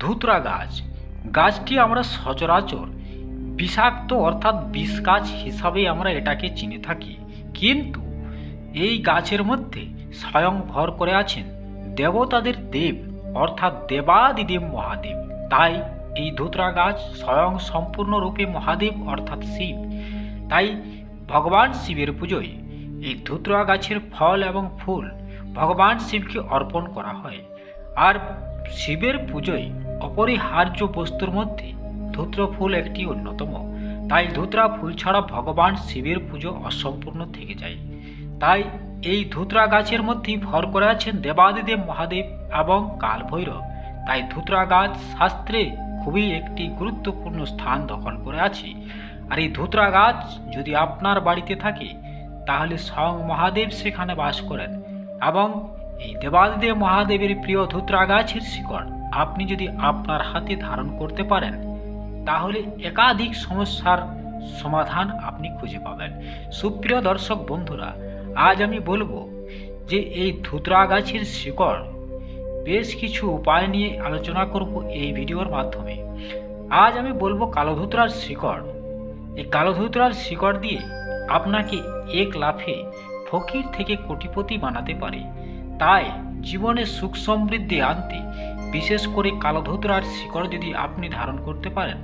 ধুতরা গাছ। গাছটি আমরা সচরাচর বিষাক্ত অর্থাৎ বিষ গাছ হিসাবেই আমরা এটাকে চিনে থাকি। কিন্তু এই গাছের মধ্যে স্বয়ং ভর করে আছেন দেবতাদের দেব অর্থাৎ দেবাদিদেব মহাদেব। তাই এই ধুতরা গাছ স্বয়ং সম্পূর্ণরূপে মহাদেব অর্থাৎ শিব। তাই ভগবান শিবের পুজোয় এই ধুতরা গাছের ফল এবং ফুল ভগবান শিবকে অর্পণ করা হয়। আর শিবের পুজোয় অপরিহার্য বস্তুর মধ্যে ধুত্র ফুল একটি অন্যতম। তাই ধুতরা ফুল ছাড়া ভগবান শিবের পুজো অসম্পূর্ণ থেকে যায়। তাই এই ধুতরা গাছের মধ্যেই ভর করে আছেন দেবাদিদেব মহাদেব এবং কালভৈরব। তাই ধুতরা গাছ শাস্ত্রে খুবই একটি গুরুত্বপূর্ণ স্থান দখল করে আছে। আর এই ধুতরা গাছ যদি আপনার বাড়িতে থাকে, তাহলে স্বয়ং মহাদেব সেখানে বাস করেন এবং এই দেবাদিদেব মহাদেবের প্রিয় ধুতরা গাছের শিকড়। আপনি যদি আপনার হাতে ধারণ করতে পারেন, তাহলে একাধিক সমস্যার সমাধান আপনি খুঁজে পাবেন। সুপ্রিয় দর্শক বন্ধুরা, আজ আমি বলব যে এই ধুতরা গাছের শিকড় বেশ কিছু উপায় নিয়ে আলোচনা করব এই ভিডিওর মাধ্যমে। আজ আমি বলব কালো ধুতরার শিকড়। এই কালো ধুতরার শিকড় দিয়ে আপনাকে এক লাফে ফকির থেকে কোটিপতি বানাতে পারে। তাই জীবনে সুখ সমৃদ্ধি আনতে বিশেষ করে কালো ধুতরার শিকড় যদি আপনি ধারণ করতে পারেন,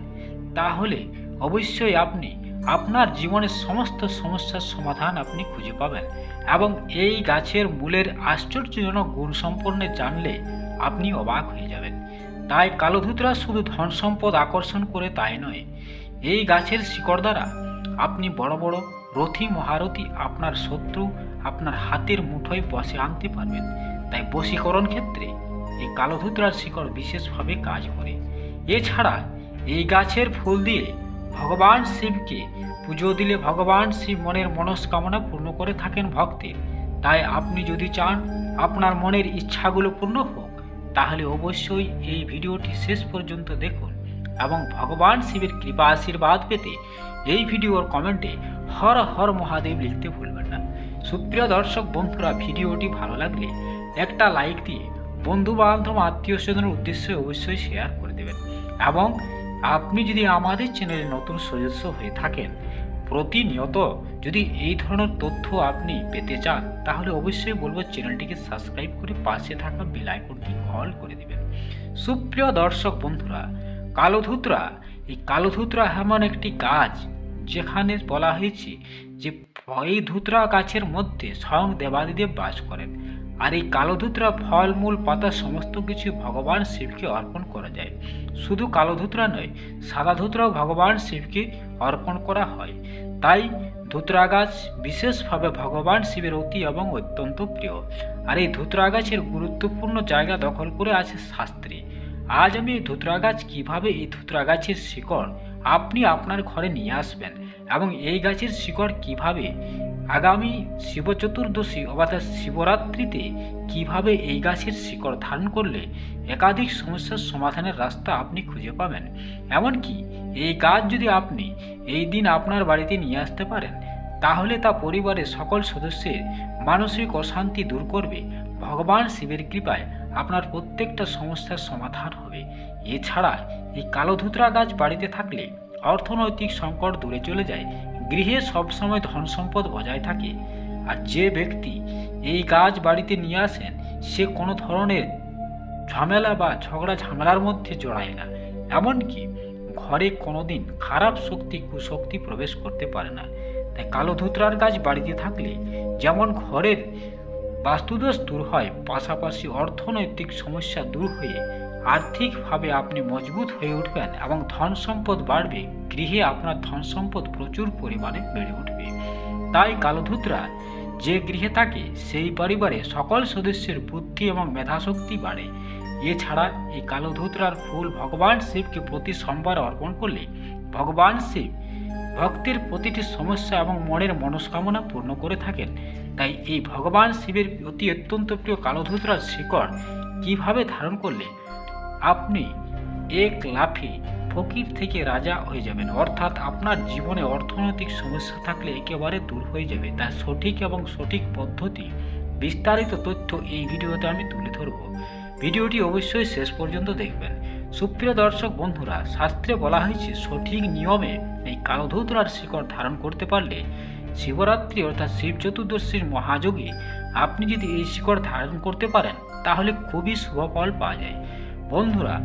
তাহলে অবশ্যই আপনি আপনার জীবনের সমস্ত সমস্যার সমাধান আপনি খুঁজে পাবেন এবং এই গাছের মূলের আশ্চর্যজনক গুণ সম্পর্কে জানলে আপনি অবাক হয়ে যাবেন। তাই কালোধুতরা শুধু ধন সম্পদ আকর্ষণ করে তাই নয়, এই গাছের শিকড় দ্বারা আপনি বড় বড় রথী মহারথী আপনার শত্রু আপনার হাতের মুঠোয় বসে আনতে পারবেন। তাই বশীকরণ ক্ষেত্রে এই কালো শিকড় বিশেষভাবে কাজ করে। এছাড়া এই গাছের ফুল দিয়ে ভগবান শিবকে পুজো দিলে ভগবান শিব মনের মনস্কামনা পূর্ণ করে থাকেন ভক্তের। তাই আপনি যদি চান আপনার মনের ইচ্ছাগুলো পূর্ণ হোক, তাহলে অবশ্যই এই ভিডিওটি শেষ পর্যন্ত দেখুন এবং ভগবান শিবের কৃপা আশীর্বাদ পেতে এই ভিডিওর কমেন্টে হর হর মহাদেব লিখতে ভুলবেন না। সুপ্রিয় দর্শক, বন্ধুরা, ভিডিওটি ভালো লাগলে একটা লাইক দিয়ে বন্ধু বান্ধব আত্মীয় স্বজনের উদ্দেশ্যে অবশ্যই শেয়ার করে দেবেন। এবং আপনি যদি আমাদের চ্যানেলে নতুন সদস্য হয়ে থাকেন, প্রতিনিয়ত যদি এই ধরনের তথ্য আপনি পেতে চান, তাহলে অবশ্যই বলব চ্যানেলটিকে সাবস্ক্রাইব করে পাশে থাকা বেল আইকনটি অল করে দেবেন। সুপ্রিয় দর্শক বন্ধুরা, কালোধুতরা, এই কালোধুতরা এমন একটি গাছ যেখানে বলা হয়েছে যে এই ধুতরা গাছের মধ্যে স্বয়ং দেবাদিদেব বাস করেন। আর এই কালোধুতরা ফল, মূল, পাতা সমস্ত কিছু ভগবান শিবকে অর্পণ করা যায়। শুধু কালোধুতরা নয়, সাদা ধুতরাও ভগবান শিবকে অর্পণ করা হয়। তাই ধুতরা গাছ বিশেষভাবে ভগবান শিবের অতি এবং অত্যন্ত প্রিয়। আর এই ধুতরা গাছের গুরুত্বপূর্ণ জায়গা দখল করে আছে শাস্ত্রে। আজ আমি এই ধুতরা গাছ কীভাবে এই ধুতরা গাছের শিকড় আপনি আপনার ঘরে নিয়ে আসবেন এবং এই গাছের শিকড় কীভাবে আগামী শিব চতুর্দশী অর্থাৎ শিবরাত্রিতে কীভাবে এই গাছের শিকড় ধারণ করলে একাধিক সমস্যার সমাধানের রাস্তা আপনি খুঁজে পাবেন? এমনকি এই গাছ যদি আপনি এই দিন আপনার বাড়িতে নিয়ে আসতে পারেন, তাহলে তা পরিবারের সকল সদস্যের মানসিক অশান্তি দূর করবে। ভগবান শিবের কৃপায় আপনার প্রত্যেকটা সমস্যার সমাধান হবে। এছাড়া এই কালো ধুতরা গাছ বাড়িতে থাকলে অর্থনৈতিক সংকট দূরে চলে যায় গৃহে সবসময় ধন সম্পদ বজায় থাকে, আর যে ব্যক্তি এই গাছ বাড়িতে নিয়ে আসেন, সে কোনো ধরনের ঝামেলা বা ঝগড়া ঝামেলার মধ্যে জড়ায় না। এমনকি ঘরে কোনোদিন খারাপ শক্তি, কুশক্তি প্রবেশ করতে পারে না। তাই কালো ধুতরার গাছ বাড়িতে থাকলে যেমন ঘরের বাস্তুদোষ দূর হয়, পাশাপাশি অর্থনৈতিক সমস্যা দূর হয়ে আর্থিকভাবে আপনি মজবুত হয়ে উঠবেন এবং ধন সম্পদ বাড়বে, গৃহে আপনার ধন সম্পদ প্রচুর পরিমাণে বেড়ে উঠবে। তাই কালোধুতরা, যে গৃহে থাকে, সেই পরিবারে সকল সদস্যের বুদ্ধি এবং মেধাশক্তি বাড়ে। এছাড়া এই কালোধুতরার ফুল ভগবান শিবকে প্রতি সোমবার অর্পণ করলে ভগবান শিব ভক্তের প্রতিটি সমস্যা এবং মনের মনস্কামনা পূর্ণ করে থাকেন। তাই এই ভগবান শিবের অতি অত্যন্ত প্রিয় কালোধুতরার শিকড় কীভাবে ধারণ করলে আপনি এক লাফে ফকির থেকে রাজা হয়ে যাবেন। অর্থাৎ আপনার জীবনে অর্থনৈতিক সমস্যা থাকলে একেবারে দূর হয়ে যাবে। তার সঠিক এবং সঠিক পদ্ধতি, বিস্তারিত তথ্য এই ভিডিওতে আমি তুলে ধরব। ভিডিওটি অবশ্যই শেষ পর্যন্ত দেখবেন। সুপ্রিয় দর্শক বন্ধুরা, শাস্ত্রে বলা হয়েছে, সঠিক নিয়মে এই কালধৌতরার শিকড় ধারণ করতে পারলে শিবরাত্রি অর্থাৎ শিব চতুর্দশীর মহাযোগে আপনি যদি এই শিকড় ধারণ করতে পারেন, তাহলে খুবই শুভ ফল পাওয়া যায়। বন্ধুরা,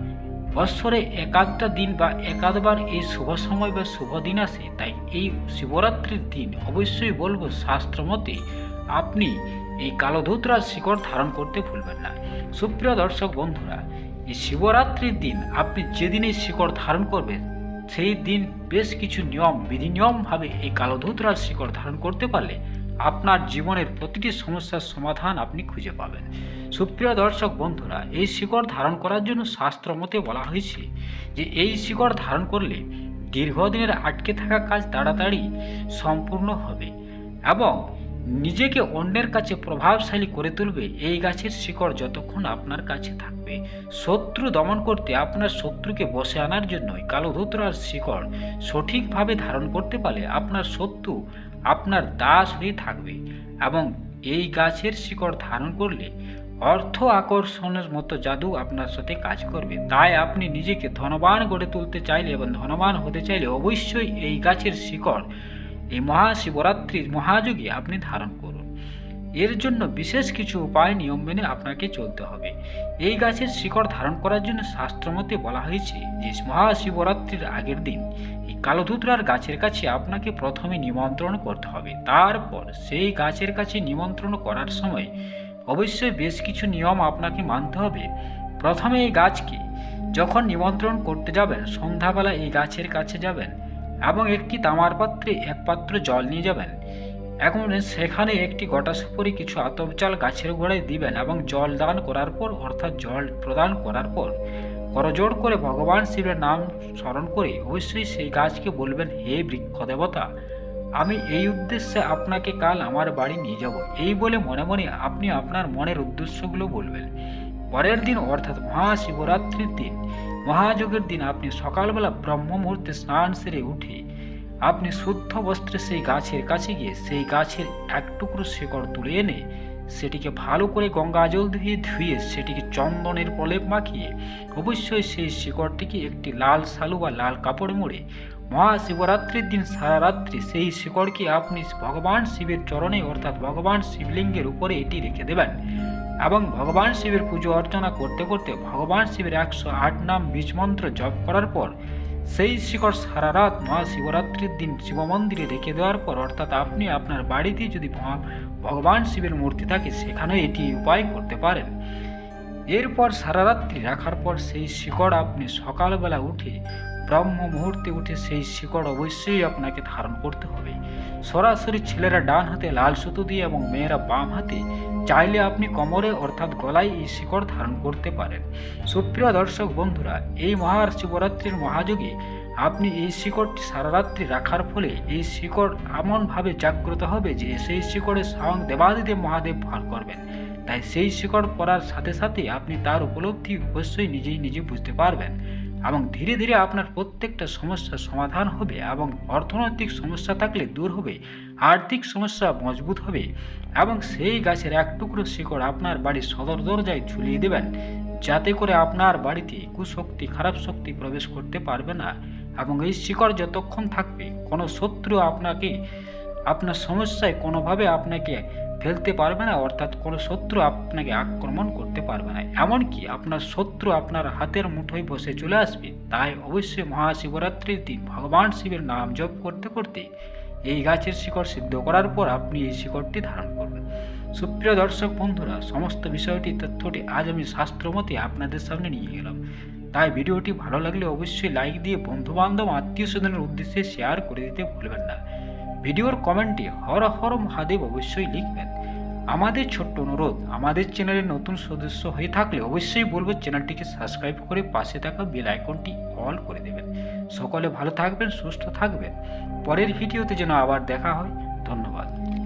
বৎসরে একাধটা দিন বা একাধবার এই শুভ সময় বা শুভ দিন আসে, তাই এই শিবরাত্রির দিন অবশ্যই বলব শাস্ত্রমতে আপনি এই কালোধুতরার শিকড় ধারণ করতে ভুলবেন না। সুপ্রিয় দর্শক বন্ধুরা, এই শিবরাত্রির দিন আপনি যেদিন এই শিকড় ধারণ করবেন, সেই দিন বেশ কিছু নিয়ম বিধি নিয়মভাবে এই কালোধুতরার শিকড় ধারণ করতে পারলে আপনার জীবনের প্রতিটি সমস্যার সমাধান আপনি খুঁজে পাবেন। সুপ্রিয় দর্শক বন্ধুরা, এই শিকড় ধারণ করার জন্য শাস্ত্র মতে বলা হয়েছে যে, এই শিকড় ধারণ করলে দীর্ঘদিনের আটকে থাকা কাজ তাড়াতাড়ি সম্পূর্ণ হবে এবং নিজেকে অন্যের কাছে প্রভাবশালী করে তুলবে। এই গাছের শিকড় যতক্ষণ আপনার কাছে থাকবে। শত্রু দমন করতে আপনার শত্রুকে বসে আনার জন্য কালোধুতরার শিকড় সঠিকভাবে ধারণ করতে পারলে আপনার শত্রু আপনার দাস হয়ে থাকবে এবং এই গাছের শিকড় ধারণ করলে অর্থ আকর্ষণের মতো জাদু আপনার সাথে কাজ করবে। তাই আপনি নিজেকে ধনবান গড়ে তুলতে চাইলে এবং ধনবান হতে চাইলে অবশ্যই এই গাছের শিকড়, এই মহাশিবরাত্রির মহাযোগে আপনি ধারণ করুন। এর জন্য বিশেষ কিছু উপায়, নিয়ম মেনে আপনাকে চলতে হবে। এই গাছের শিকড় ধারণ করার জন্য শাস্ত্রমতে বলা হয়েছে, যে মহাশিবরাত্রির আগের দিন এই কালোধুতরার গাছের কাছে আপনাকে প্রথমে নিমন্ত্রণ করতে হবে। তারপর সেই গাছের কাছে নিমন্ত্রণ করার সময় অবশ্যই বেশ কিছু নিয়ম আপনাকে মানতে হবে। প্রথমে এই গাছকে যখন নিমন্ত্রণ করতে যাবেন, সন্ধ্যাবেলা এই গাছের কাছে যাবেন এবং একটি তামার পাত্রে এক পাত্র জল নিয়ে যাবেন। এখন সেখানে একটি গোটা সুপুরি কিছু আতপ গাছের গোড়ায় দিবেন এবং জল দান করার পর, অর্থাৎ জল প্রদান করার পর করজোড় করে ভগবান শিবের নাম স্মরণ করে অবশ্যই সেই গাছকে বলবেন, হে বৃক্ষ দেবতা আমি এই উদ্দেশ্যে আপনাকে কাল আমার বাড়ি নিয়ে যাব। এই বলে মনে মনে আপনি আপনার মনের উদ্দেশ্যগুলো বলবেন। পরের দিন অর্থাৎ মহাশিবরাত্রির দিন মহাযোগের দিন আপনি সকালবেলা ব্রহ্ম মুহূর্তে স্নান সেরে উঠে আপনি শুদ্ধ বস্ত্রে সেই গাছের কাছে গিয়ে সেই গাছের এক টুকরো শিকড় তুলে এনে সেটিকে ভালো করে গঙ্গা জল ধুয়ে ধুয়ে সেটিকে চন্দনের প্রলেপ মাখিয়ে অবশ্যই সেই শিকড়টিকে একটি লাল শালু বা লাল কাপড় মুড়ে মহাশিবরাত্রির দিন সারা রাত্রি সেই শিকড়কে আপনি ভগবান শিবের চরণে, অর্থাৎ ভগবান শিবলিঙ্গের উপরে এটি রেখে দেবেন। এবং ভগবান শিবের পুজো অর্চনা করতে করতে ভগবান শিবের একশো আট নাম বীজ মন্ত্র জপ করার পর সেই শিকড় সারা রাত মহাশিবরাত্রির দিন শিব মন্দিরে রেখে দেওয়ার পর, অর্থাৎ আপনি আপনার বাড়িতে যদি ভগবান শিবের মূর্তি থাকে সেখানে এটি উপায় করতে পারেন। এরপর সারা রাত্রি রাখার পর সেই শিকড় আপনি সকালবেলা উঠে ব্রহ্ম মুহূর্তে উঠে সেই শিকড় অবশ্যই আপনাকে ধারণ করতে হবে। সরাসরি ছেলেরা ডান হাতে লাল সুতো দিয়ে এবং মেয়েরা বাম হাতে চাইলে আপনি কোমরে অর্থাৎ গলায় এই শিকড় ধারণ করতে পারেন। সুপ্রিয় দর্শক বন্ধুরা, এই মহা শিবরাত্রির মহাযোগে আপনি এই শিকড়টি সারা রাত্রি রাখার ফলে এই শিকড় এমনভাবে জাগ্রত হবে যে সেই শিকড়ে স্বয়ং দেবাদিদেব মহাদেব ভার করবেন। তাই সেই শিকড় পড়ার সাথে সাথে আপনি তার উপলব্ধি অবশ্যই নিজেই নিজে বুঝতে পারবেন। এবং ধীরে ধীরে আপনার প্রত্যেকটা সমস্যার সমাধান হবে এবং অর্থনৈতিক সমস্যা থাকলে দূর হবে, আর্থিক সমস্যা মজবুত হবে এবং সেই গাছের এক টুকরো শিকড় আপনার বাড়ির সদর দরজায় ঝুলিয়ে দেবেন। যাতে করে আপনার বাড়িতে কুশক্তি, খারাপ শক্তি প্রবেশ করতে পারবে না এবং এই শিকড় যতক্ষণ থাকবে, কোনো শত্রু আপনাকে, আপনার সমস্যায় কোনোভাবে আপনাকে ফেলতে পারবে না, অর্থাৎ কোনো শত্রু আপনাকে আক্রমণ করতে পারবে না। এমনকি আপনার শত্রু আপনার হাতের মুঠোয় বসে চলে আসবে। তাই অবশ্যই মহাশিবরাত্রির দিন ভগবান শিবের নাম জপ করতে করতে এই গাছের শিকড় সিদ্ধ করার পর আপনি এই শিকড়টি ধারণ করবেন সুপ্রিয় দর্শক বন্ধুরা, সমস্ত বিষয়টি, তথ্যটি আজ আমি শাস্ত্রমতে আপনাদের সামনে নিয়ে গেলাম তাই ভিডিওটি ভালো লাগলে অবশ্যই লাইক দিয়ে বন্ধুবান্ধব আত্মীয় স্বজনের উদ্দেশ্যে শেয়ার করে দিতে ভুলবেন না। ভিডিওর কমেন্টে হর হর মহাদেব অবশ্যই লিখবেন। আমাদের ছোট্ট অনুরোধ, আমাদের চ্যানেলের নতুন সদস্য হয়ে থাকলে অবশ্যই বলব চ্যানেলটিকে সাবস্ক্রাইব করে পাশে থাকা বেল আইকনটি অল করে দেবেন। সকলে ভালো থাকবেন, সুস্থ থাকবেন। পরের ভিডিওতে যেন আবার দেখা হয়। ধন্যবাদ।